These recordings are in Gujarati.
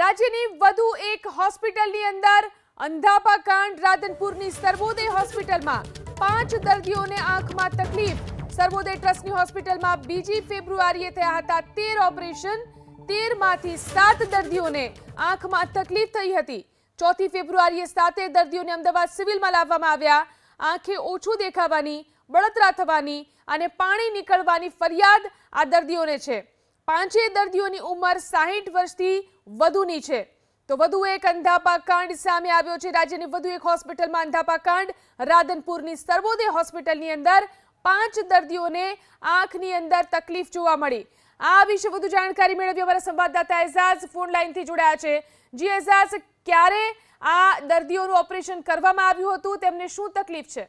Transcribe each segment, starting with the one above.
રાજ્યની વધુ એક હોસ્પિટલની અંદર અંધાપા કાંડ રાધનપુરની સર્વોદય હોસ્પિટલમાં પાંચ દર્દીઓને આંખમાં તકલીફ. સર્વોદય ટ્રસ્ટની હોસ્પિટલમાં બીજી ફેબ્રુઆરીએ થયા હતા તેર ઓપરેશન. તેરમાંથી સાત દર્દીઓને આંખમાં તકલીફ થઈ હતી. ચોથી ફેબ્રુઆરીએ સાતે દર્દીઓને અમદાવાદ સિવિલમાં લાવવામાં આવ્યા. આંખે ઓછું દેખાવાની, બળતરા થવાની અને પાણી નીકળવાની ફરિયાદ આ દર્દીઓને છે. પાંચેય દર્દીઓની ઉંમર સાહીઠ વર્ષથી વધુની છે. તો વધુ એક અંધાપા કાંડ સામે આવ્યો છે. રાજ્યની વધુ એક હોસ્પિટલમાં અંધાપા કાંડ રાધનપુરની સર્વોદય હોસ્પિટલની અંદર પાંચ દર્દીઓને આંખની અંદર તકલીફ જોવા મળી. આ વિશે વધુ જાણકારી મેળવી અમારા સંવાદદાતા એઝાઝ ફોન લાઈનથી જોડાયા છે. જી એઝાઝ, ક્યારે આ દર્દીઓનું ઓપરેશન કરવામાં આવ્યું હતું? તેમને શું તકલીફ છે?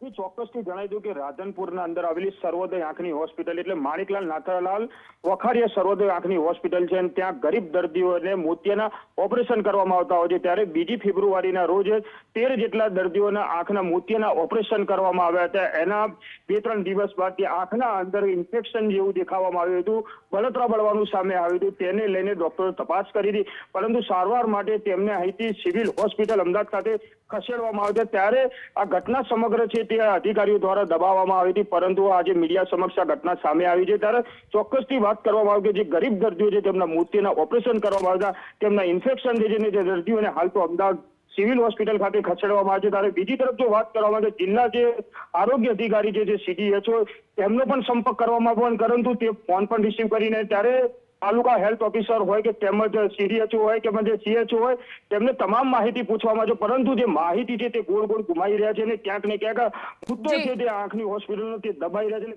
એ ચોક્કસથી જણાવી દઉં કે રાધનપુરના અંદર આવેલી સર્વોદય આંખની હોસ્પિટલ એટલે માણિકલાલ નાથાલાલ વખાડીયા સર્વોદય આંખની હોસ્પિટલ છે અને ત્યાં ગરીબ દર્દીઓને મોતિયાના ઓપરેશન કરવામાં આવતા હોય છે. ત્યારે બીજી ફેબ્રુઆરીના રોજ તેર જેટલા દર્દીઓના આંખના મોતિયાના ઓપરેશન કરવામાં આવ્યા હતા. એના બે ત્રણ દિવસ બાદ તે આંખના અંદર ઇન્ફેક્શન જેવું દેખાવામાં આવ્યું હતું. બળતરા બળવાનું સામે આવ્યું હતું. તેને લઈને ડોક્ટરો તપાસ કરી હતી. પરંતુ સારવાર માટે તેમને અહીંથી સિવિલ હોસ્પિટલ અમદાવાદ ખાતે ખસેડવામાં આવ્યા ત્યારે આ ઘટના સમગ્ર છે તે અધિકારીઓ દ્વારા દબાવવામાં આવી હતી, પરંતુ આજે મીડિયા સમક્ષ આ ઘટના સામે આવી છે. ત્યારે ચોક્કસથી વાત કરવામાં આવી કે જે ગરીબ દર્દીઓ છે, તેમના મૂર્તિના ઓપરેશન કરવામાં આવતા, તેમના ઇન્ફેક્શન જે છે દર્દીઓને હાલ તો અમદાવાદ સિવિલ હોસ્પિટલ ખાતે ખસેડવામાં આવે છે. ત્યારે બીજી તરફ જો વાત કરવામાં આવે જિલ્લા જે આરોગ્ય અધિકારી છે, જે સીડીએચઓ તેમનો પણ સંપર્ક કરવામાં આવ્યો, પરંતુ તે ફોન પણ રિસીવ કરીને ત્યારે તાલુકા હેલ્થ ઓફિસર હોય કે તેમજ સીડીએચઓ હોય કે જે સીએચઓ હોય તેમને તમામ માહિતી પૂછવામાં છે પરંતુ જે માહિતી છે તે ગોળ ગોળ ગુમાઈ રહ્યા છે અને ક્યાંક ને ક્યાંક મુદ્દો. છે તે આંખની હોસ્પિટલનો તે દબાઈ રહ્યા છે